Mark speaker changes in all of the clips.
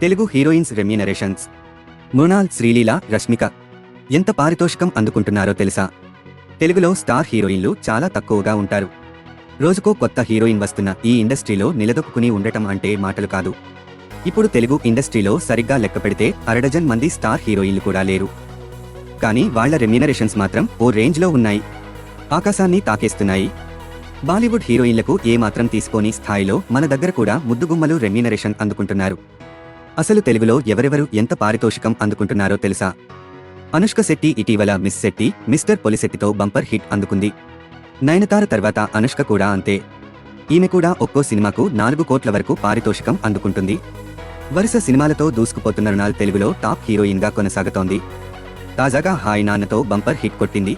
Speaker 1: Telugu heroines remunerations. Mrunal Sreeleela Rashmika. ఎంత పారితోషికం అందుకుంటున్నారో తెలుసా? తెలుగులో స్టార్ హీరోయిన్లు చాలా తక్కువగా ఉంటారు. రోజుకో కొత్త హీరోయిన్ వస్తున్న ఈ ఇండస్ట్రీలో నిలదొక్కుని ఉండటం అంటే మాటలు కాదు. ఇప్పుడు తెలుగు ఇండస్ట్రీలో సరిగ్గా లెక్క పెడితే అరడజన్ మంది స్టార్ హీరోయిన్లు కూడా లేరు. కానీ వాళ్ళ రెమ్యూనరేషన్స్ మాత్రం ఓ రేంజ్లో ఉన్నాయి. ఆకాశాన్ని తాకేస్తున్నాయి. బాలీవుడ్ హీరోయిన్లకు ఏమాత్రం తీసుకోని స్థాయిలో మన దగ్గర కూడా ముద్దుగుమ్మలు రెమ్యూనరేషన్ అందుకుంటున్నారు. అసలు తెలుగులో ఎవరెవరు ఎంత పారితోషికం అందుకుంటున్నారో తెలుసా? అనుష్క శెట్టి ఇటీవల మిస్ శెట్టి మిస్టర్ పొలిశెట్టితో బంపర్ హిట్ అందుకుంది. నయనతార తర్వాత అనుష్క కూడా అంతే. ఈమె కూడా ఒక్కో సినిమాకు నాలుగు కోట్ల వరకు పారితోషికం అందుకుంటుంది. వరుస సినిమాలతో దూసుకుపోతున్న రుణాల్ తెలుగులో టాప్ హీరోయిన్గా కొనసాగుతోంది. తాజాగా హాయ్ నాన్నతో బంపర్ హిట్ కొట్టింది.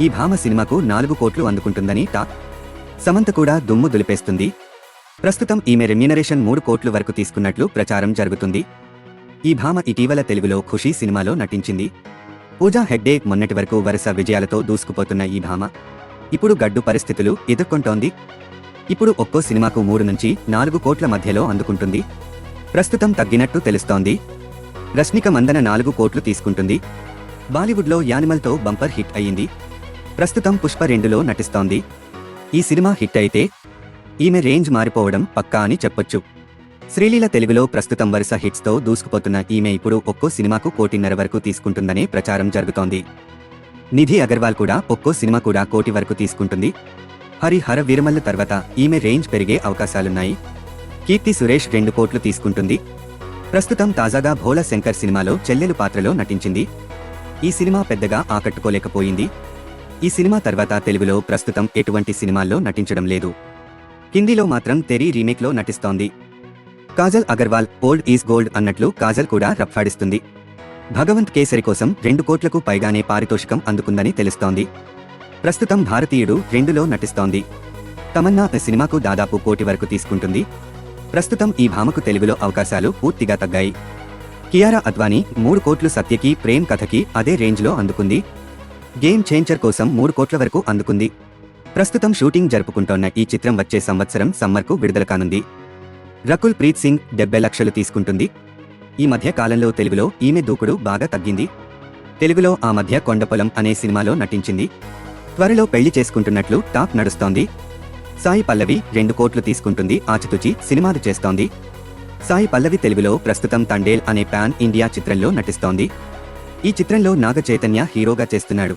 Speaker 1: ఈ భామ సినిమాకు నాలుగు కోట్లు అందుకుంటుందని టాక్. సమంత కూడా దుమ్ము దులిపేస్తుంది. ప్రస్తుతం ఈమె రెమ్యూనరేషన్ మూడు కోట్ల వరకు తీసుకున్నట్లు ప్రచారం జరుగుతుంది. ఈ భామ ఇటీవల తెలుగులో ఖుషీ సినిమాలో నటించింది. పూజా హెగ్డే మొన్నటి వరకు వరుస విజయాలతో దూసుకుపోతున్న ఈ భామ. ఇప్పుడు గడ్డు పరిస్థితులు ఎదుర్కొంటోంది. ఇప్పుడు ఒక్కో సినిమాకు మూడు నుంచి నాలుగు కోట్ల మధ్యలో అందుకుంటుంది. ప్రస్తుతం తగ్గినట్టు తెలుస్తోంది. రష్మిక మందన నాలుగు కోట్లు తీసుకుంటుంది. బాలీవుడ్లో యానిమల్తో బంపర్ హిట్ అయ్యింది. ప్రస్తుతం పుష్ప రెండులో నటిస్తోంది. ఈ సినిమా హిట్ అయితే ఈమె రేంజ్ మారిపోవడం పక్కా అని చెప్పొచ్చు. శ్రీలీల తెలుగులో ప్రస్తుతం వరుస హిట్స్తో దూసుకుపోతున్న ఈమె ఇప్పుడు ఒక్కో సినిమాకు కోటిన్నర వరకు తీసుకుంటుందనే ప్రచారం జరుగుతోంది. నిధి అగర్వాల్ కూడా ఒక్కో సినిమా కూడా కోటి వరకు తీసుకుంటుంది. హరిహర విరమల్ల తర్వాత ఈమె రేంజ్ పెరిగే అవకాశాలున్నాయి. కీర్తి సురేష్ రెండు కోట్లు తీసుకుంటుంది. ప్రస్తుతం తాజాగా భోలా శంకర్ సినిమాలో చెల్లెలు పాత్రలో నటించింది. ఈ సినిమా పెద్దగా ఆకట్టుకోలేకపోయింది. ఈ సినిమా తర్వాత తెలుగులో ప్రస్తుతం ఎటువంటి సినిమాల్లో నటించడం లేదు. హిందీలో మాత్రం తెరీ రీమేక్లో నటిస్తోంది. Kajal Aggarwal old is gold అన్నట్లు కాజల్ కూడా రఫాడిస్తుంది భగవంత్ కేసరి కోసం రెండు కోట్లకు పైగానే పారితోషికం అందుకుందని తెలుస్తోంది. ప్రస్తుతం భారతీయుడు రెండులో నటిస్తోంది. తమన్నా ఈ సినిమాకు దాదాపు కోటి వరకు తీసుకుంటుంది. ప్రస్తుతం ఈ భామకు తెలుగులో అవకాశాలు పూర్తిగా తగ్గాయి. కియారా అద్వానీ మూడు కోట్లు సత్యకి ప్రేమ్ కథకి అదే రేంజ్లో అందుకుంది. గేమ్ చేంజర్ కోసం మూడు కోట్ల వరకు అందుకుంది. ప్రస్తుతం షూటింగ్ జరుపుకుంటోన్న ఈ చిత్రం వచ్చే సంవత్సరం సమ్మర్కు విడుదల కానుంది. రకుల్ ప్రీత్ సింగ్ డెబ్బై లక్షలు తీసుకుంటుంది. ఈ మధ్య కాలంలో తెలుగులో ఈమె దూకుడు బాగా తగ్గింది. తెలుగులో ఆ మధ్య కొండపొలం అనే సినిమాలో నటించింది. త్వరలో పెళ్ళి చేసుకుంటున్నట్లు టాక్ నడుస్తోంది. సాయి పల్లవి రెండు కోట్లు తీసుకుంటుంది ఆచితూచి సినిమాలు చేస్తోంది. సాయి పల్లవి తెలుగులో ప్రస్తుతం తండేల్ అనే పాన్ ఇండియా చిత్రంలో నటిస్తోంది. ఈ చిత్రంలో నాగ చైతన్య హీరోగా చేస్తున్నాడు.